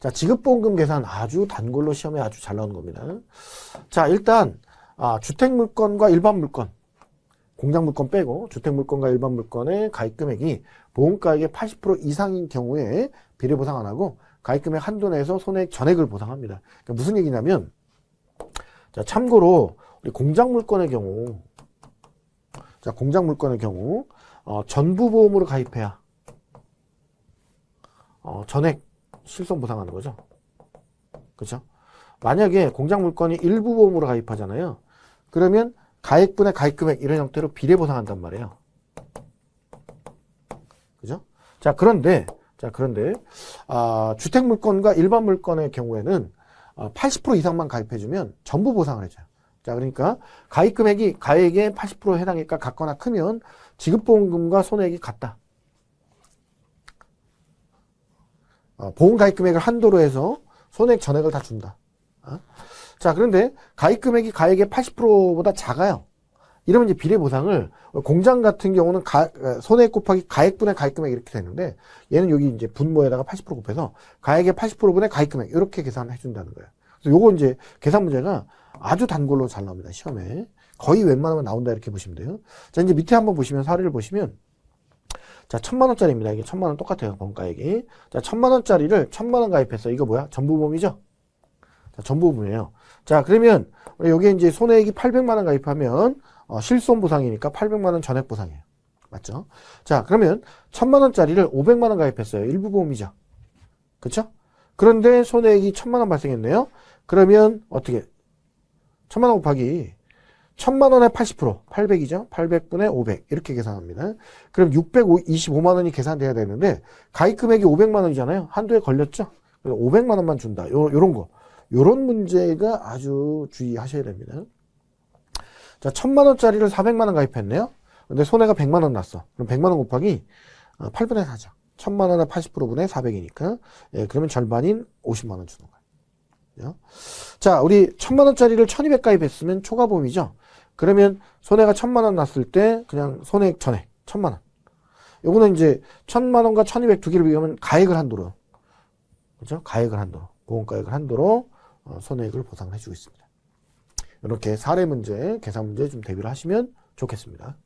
자, 지급보험금 계산 아주 단골로 시험에 아주 잘 나오는 겁니다. 자, 일단, 아, 주택 물건과 일반 물건, 공장 물건 빼고 주택 물건과 일반 물건의 가입 금액이 보험가액의 80% 이상인 경우에 비례 보상 안 하고 가입 금액 한도 내에서 손해액 전액을 보상합니다. 그러니까 무슨 얘기냐면 자, 참고로 우리 공장 물건의 경우 자, 공장 물건의 경우 어, 전부 보험으로 가입해야 어, 전액 실손 보상하는 거죠. 그렇죠? 만약에 공장 물건이 일부 보험으로 가입하잖아요. 그러면 가액분의 가입금액 이런 형태로 비례 보상한단 말이에요. 그죠? 자, 그런데, 자, 그런데, 아, 주택 물건과 일반 물건의 경우에는 아, 80% 이상만 가입해 주면 전부 보상을 해 줘요. 자, 그러니까 가입 금액이 가액의 80% 해당일까 같거나 크면 지급 보험금과 손해액이 같다. 어, 보험 가입 금액을 한도로 해서 손해액 전액을 다 준다. 어? 자, 그런데 가입 금액이 가액의 80%보다 작아요. 이러면 이제 비례 보상을 공장 같은 경우는 가, 손해액 곱하기 가액분의 가입 금액 이렇게 되는데 얘는 여기 이제 분모에다가 80% 곱해서 가액의 80%분의 가입 금액 이렇게 계산해 준다는 거예요. 그래서 요거 이제 계산 문제가 아주 단골로 잘 나옵니다. 시험에. 거의 웬만하면 나온다 이렇게 보시면 돼요. 자, 이제 밑에 한번 보시면 사례를 보시면 자, 천만 원짜리입니다. 이게 천만 원 똑같아요. 원가액이. 자, 천만 원짜리를 천만 원 가입했어. 이거 뭐야? 전부보험이죠? 자, 전부보험이에요. 자, 그러면 여기에 이제 손해액이 800만 원 가입하면 어, 실손 보상이니까 800만 원 전액 보상이에요. 맞죠? 자, 그러면 1000만 원짜리를 500만 원 가입했어요. 일부 보험이죠. 그렇죠? 그런데 손해액이 1000만 원 발생했네요. 그러면 어떻게 1000만 원 곱하기 1000만 원의 80% 800이죠. 800분의 500 이렇게 계산합니다. 그럼 625만 원이 계산돼야 되는데 가입 금액이 500만 원이잖아요. 한도에 걸렸죠. 그래서 500만 원만 준다. 요 요런 거. 요런 문제가 아주 주의하셔야 됩니다. 자, 1000만 원짜리를 400만 원 가입했네요. 근데 손해가 100만 원 났어. 그럼 100만 원 곱하기 8분의 4죠. 1000만 원의 80%분의 400이니까 예, 그러면 절반인 50만 원 주는 거예요. 자, 우리 1000만 원짜리를 1200 가입했으면 초과보험이죠. 그러면 손해가 1000만 원 났을 때 그냥 손해액 전액 1000만 원. 요거는 이제 1000만 원과 1200두 개를 비교하면 가액을 한도로. 그죠? 가액을 한도로. 보험가액을 한도로 어, 손해액을 보상을 해주고 있습니다. 이렇게 사례 문제, 계산 문제 좀 대비를 하시면 좋겠습니다.